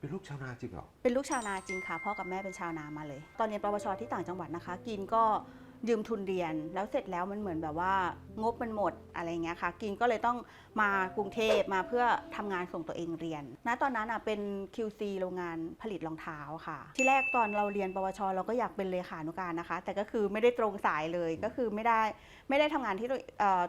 เป็นลูกชาวนาจริงเหรอ เป็นลูกชาวนาจริงค่ะพ่อกับแม่เป็นชาวนามาเลย ตอนเรียนปวชที่ต่างจังหวัดนะคะ กินก็ยืมทุนเรียนแล้วเสร็จแล้วมันเหมือนแบบว่างบมันหมดอะไรเงี้ยค่ะ กินก็เลยต้องมากรุงเทพมาเพื่อทำงานส่งตัวเองเรียนณตอนนั้นอะเป็น QC โรงงานผลิตรองเท้าค่ะ ที่แรกตอนเราเรียนปวช เราก็อยากเป็นเลขานุการนะคะ แต่ก็คือไม่ได้ตรงสายเลยก็คือไม่ได้ไม่ได้ทำงานที่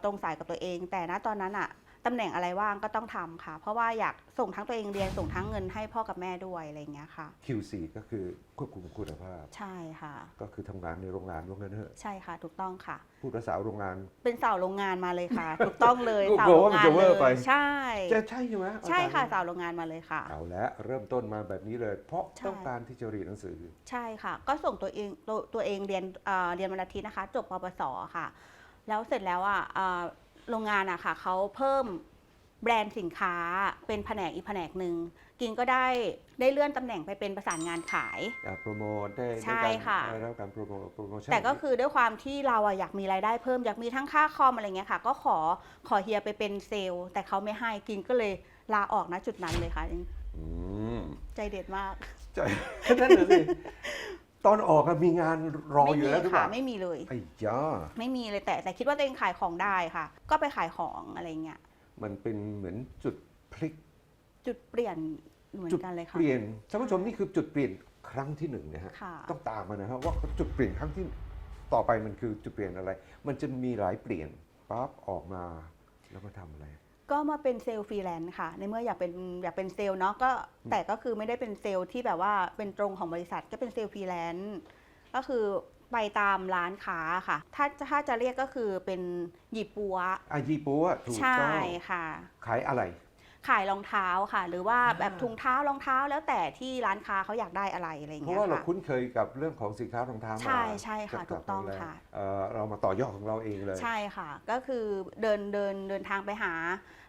ตรงสายกับตัวเอง แต่ณตอนนั้นอะ ตำแหน่งอะไรว่างก็ต้องทำค่ะ เพราะว่าอยากส่งทั้งตัวเองเรียนส่งทั้งเงินให้พ่อกับแม่ด้วยอะไรอย่างเงี้ยค่ะ QC ก็คือควบคุมคุณภาพ ใช่ค่ะ ก็คือทำงานในโรงงานว่างั้นเถอะใช่ค่ะ ถูกต้องค่ะ พูดภาษาโรงงาน เป็นสาวโรงงานมาเลยค่ะ ถูกต้องเลยกลัวสาวโรงว่ามันงานจะเวเลอร์ไป ยใช่ จะใช่ใช่ไหมอาจารย์ใช่ค่ะสาวโรงงานมาเลยค่ะ เอาละเริ่มต้นมาแบบนี้เลย เพราะใช่ ต้องการที่จะเรียนหนังสือ ใช่ค่ะ ก็ส่งตัวเองตัวตัวเองเรียนเอ่อเรียนวันอาทิตย์นะคะ จบปปสค่ะ แล้วเสร็จแล้วอะเอ่อ โรงงานอะค่ะเขาเพิ่มแบรนด์สินค้าเป็นแผนกอีกแผนกหนึ่งกินก็ได้ได้เลื่อนตำแหน่งไปเป็นประสานงานขาย อ่าโปรโมทได้ใช่ได้การค่ะ ได้รับการโปรโมทโปรโมชั่นแต่ก็คือด้วยความที่เราอะอยากมีรายได้เพิ่มอยากมีทั้งค่าคอมอะไรเงี้ยค่ะ ก็ขอขอเฮียไปเป็นเซลล์ แต่เขาไม่ให้กินก็เลยลาออกนะจุดนั้นเลยค่ะอืมใจเด็ดมาก ใจ นั่นน่ะสิ ตอนออกอะมีงานรอไม่อยู่มีแล้วหรือเปค่ะล่าไม่มีเลยไอ้ย่าไม่มีเลยแต่แต่คิดว่าตัวเองขายของได้ค่ะ ก็ไปขายของอะไรเงี้ยมันเป็นเหมือนจุดพลิก จุดเปลี่ยนเหมือนกันเลยค่ะเปลี่ยนท่านผู้ชมนี่คือจุดเปลี่ยนครั้งที่หนึ่งนะฮะค่ะต้องตามมานะฮะว่าจุดเปลี่ยนครั้งที่ต่อไปมันคือจุดเปลี่ยนอะไร มันจะมีหลายเปลี่ยนปั๊บออกมาแล้วมาทำอะไร ก็มาเป็นเซลล์ฟรีแลนซ์ค่ะ ในเมื่ออยากเป็นอยากเป็นเซลล์เนาะก็แต่ก็คือไม่ได้เป็นเซลล์ที่แบบว่าเป็นตรงของบริษัทก็เป็นเซลล์ฟรีแลนซ์ก็คือไปตามร้านค้าค่ะ ถ้าถ้าจะเรียกก็คือเป็นหยิบปัวอายีปัวถูกใช่ต้องค่ะ ขายอะไร ขายรองเท้าค่ะ หรือว่าอ่าแบบถุงเท้ารองเท้าแล้วแต่ที่ร้านค้าเขาอยากได้อะไรอะไรอย่างเพราะเงี้ยว่าเราค่ะ คุ้นเคยกับเรื่องของสินค้ารองเท้ามาใช่ใช่ค่ะจากถูกต้องโรงแรมค่ะ เอ่อเรามาต่อยอดของเราเองเลย ใช่ค่ะ ก็คือเดินเดินเดินทางไปหา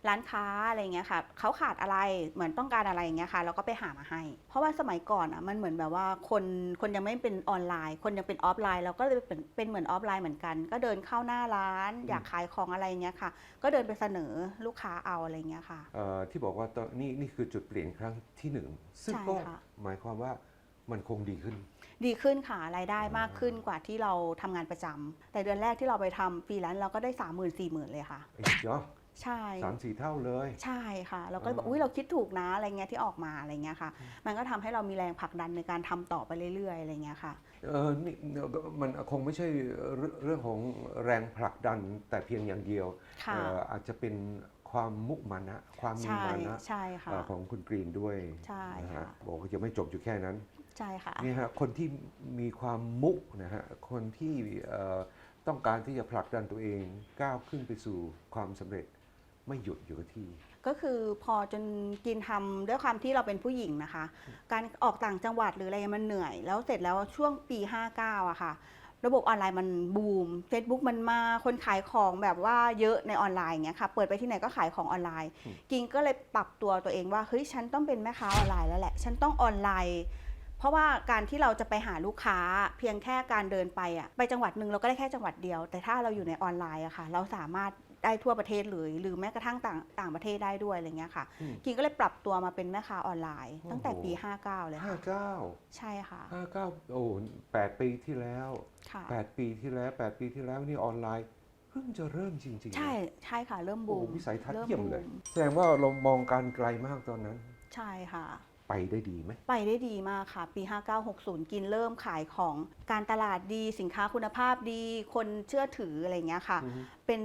ร้านค้าอะไรเงี้ยค่ะเขาขาดอะไรเหมือนต้องการอะไรอย่างเงี้ยค่ะเราก็ไปหามาให้ เพราะว่าสมัยก่อนอะมันเหมือนแบบว่าคนคนยังไม่เป็นออนไลน์ คนยังเป็นออฟไลน์เราก็เลยเป็นเป็นเหมือนออฟไลน์เหมือนกัน ก็เดินเข้าหน้าร้าน อยากขายของอะไรเงี้ยค่ะ ก็เดินไปเสนอลูกค้าเอาอะไรเงี้ยค่ะ เอ่อที่บอกว่าตอนนี่นี่คือจุดเปลี่ยนครั้งที่หนึ่งซึ่งใช่ก็ค่ะ หมายความว่ามันคงดีขึ้น ดีขึ้นค่ะรายได้มากขึ้นกว่าที่เราทำงานประจำแต่เดือนแรกที่เราไปทำฟรีแลนซ์เราก็ได้สามหมื่นสี่หมื่นเลยค่ะไอ้เจ้าใช่ สามสี่เท่าเลย ใช่ค่ะ เราก็อ่าบอกอุ้ยเราคิดถูกนะอะไรเงี้ยที่ออกมาอะไรเงี้ยค่ะ มันก็ทำให้เรามีแรงผลักดันในการทำต่อไปเรื่อยๆอะไรเงี้ยค่ะ เออนี่มันคงไม่ใช่เรื่องเรื่องของแรงผลักดันแต่เพียงอย่างเดียวค่ะ เอ่ออาจจะเป็น ความมุมานะ ความมีใช่มานะใช่ค่ะเอ่อของคุณกรีนด้วยใช่นะค่ะฮะบอกว่าจะไม่จบอยู่แค่นั้นใช่ค่ะนี่ฮะคนที่มีความมุนะฮะคนที่เอ่อต้องการที่จะผลักดันตัวเองก้าวขึ้นไปสู่ความสำเร็จไม่หยุดอยู่กับที่ ก็คือพอจนกินทำด้วยความที่เราเป็นผู้หญิงนะคะ การออกต่างจังหวัดหรืออะไรมันเหนื่อย แล้วเสร็จแล้วช่วงปี 59อะค่ะ ระบบออนไลน์มันบูม Facebook มันมาคนขายของแบบว่าเยอะในออนไลน์อย่างเงี้ยค่ะ เปิดไปที่ไหนก็ขายของออนไลน์อืมกินก็เลยปรับตัวตัวเองว่าเฮ้ยฉันต้องเป็นแม่ค้าออนไลน์แล้วแหละ ฉันต้องออนไลน์ เพราะว่าการที่เราจะไปหาลูกค้าเพียงแค่การเดินไปอะไปจังหวัดหนึ่งเราก็ได้แค่จังหวัดเดียว แต่ถ้าเราอยู่ในออนไลน์อะค่ะ เราสามารถ ได้ทั่วประเทศเลยหรือแม้กระทั่งต่างต่างประเทศได้ด้วยอะไรเงี้ยค่ะอืม กินก็เลยปรับตัวมาเป็นแม่ค้าออนไลน์โอ้โหตั้งแต่ปี 59 เลยค่ะ59ใช่ค่ะ59โอ้แปดปีที่แล้วค่ะ8ปีที่แล้ว8ปีที่แล้วนี่ออนไลน์เพิ่งจะเริ่มจริงๆนะ ใช่ใช่ค่ะ เริ่มโอ้บูมวิสัยทัศน์ริ่เยี่ยมเลย บูแสดงว่าเรามองการไกลมากตอนนั้น ใช่ค่ะ ไปได้ดีไหม ไปได้ดีมากค่ะ ปี 5960 กินเริ่มขายของการตลาดดีสินค้าคุณภาพดี คนเชื่อถืออะไรอย่างเงี้ยค่ะ อือฮึ เป็น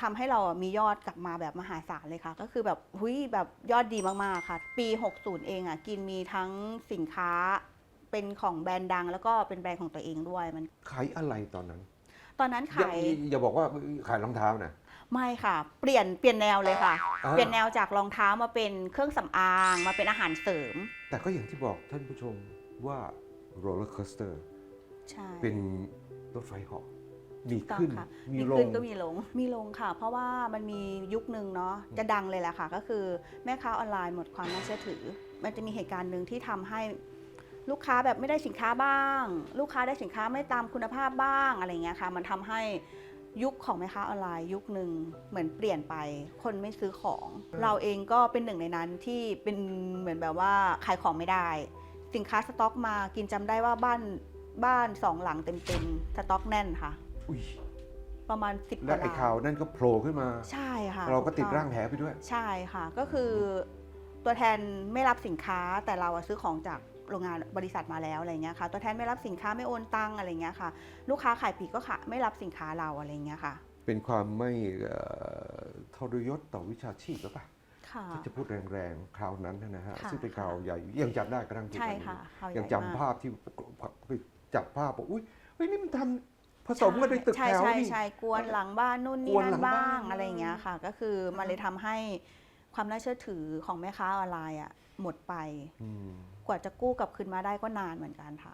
ทำให้เรามียอดกลับมาแบบมหาศาลเลยค่ะ ก็คือแบบหุยแบบยอดดีมากๆค่ะ ปี 60 เองอะกินมีทั้งสินค้าเป็นของแบรนด์ดัง แล้วก็เป็นแบรนด์ของตัวเองด้วยมัน ขายอะไรตอนนั้นตอนนั้นอย่าขายอย่าบอกว่าขายรองเท้านะ ไม่ค่ะ เปลี่ยนเปลี่ยนแนวเลยค่ะ อ่า เปลี่ยนแนวจากรองเท้ามาเป็นเครื่องสำอางมาเป็นอาหารเสริม แต่ก็อย่างที่บอกท่านผู้ชมว่าโรลเลอร์คอสเตอร์ใช่ เป็นรถไฟเหาะมีถูกต้องขึ้น ค่ะมีมีลขึ้ง นก็มีลง มีลงค่ะ เพราะว่ามันมียุคหนึ่งเนาะ จะดังเลยแหละค่ะ ก็คือแม่ค้าออนไลน์หมดความน่าเชื่อถือ มันจะมีเหตุการณ์หนึ่งที่ทำให้ลูกค้าแบบไม่ได้สินค้าบ้าง ลูกค้าได้สินค้าไม่ตามคุณภาพบ้างอะไรเงี้ยค่ะ มันทำให้ ยุคของแม่ค้าออนไลน์ ยุคหนึ่งเหมือนเปลี่ยนไป คนไม่ซื้อของ เราเองก็เป็นหนึ่งในนั้นที่เป็นเหมือนแบบว่าขายของไม่ได้ สินค้าสต็อกมากินจำได้ว่าบ้านบ้านสองหลังเต็มๆสต็อกแน่นค่ะ อุ้ยประมาณ10กและว่าไอ้ล้าข่าวนนั่นก็โผล่ขึ้นมา ใช่ค่ะเราก็ติดถูอร่างแผลไปด้วย ใช่ค่ะ ก็คือ ตัวแทนไม่รับสินค้าแต่เราอะซื้อของจาก โรงงานบริษัทมาแล้วอะไรเงี้ยค่ะ ตัวแทนไม่รับสินค้าไม่โอนตังอะไรเงี้ยค่ะ ลูกค้าขายปลีกก็ค่ะไม่รับสินค้าเราอะไรเงี้ยค่ะ เป็นความไม่เอ่อทรยศต่อวิชาชีพหรือเปล่าค่ะที่จะพูดแรงๆ คราวนั้นนะฮะค่ะซึ่งเป็นข่าวใหญ่ยังจำได้กระทั่งทุกใช่วันนี้ค่ะข่าวใหญ่ยังมากจำภาพที่ไปจับภาพบอกอุ้ยเฮ้ยนี่มันทำผสมกันในตึกใช่แถวใช่นี่ใช่กวนหลังบ้านนู่นนี่กวนหลันั่งนบ้านบ้างอะไรอย่างเงี้ยค่ะ ก็คือมันเลยทำให้ความน่าเชื่อถือของแม่ค้าออนไลน์อะ หมดไปอืมกว่าจะกู้กลับคืนมาได้ก็นานเหมือนกันค่ะ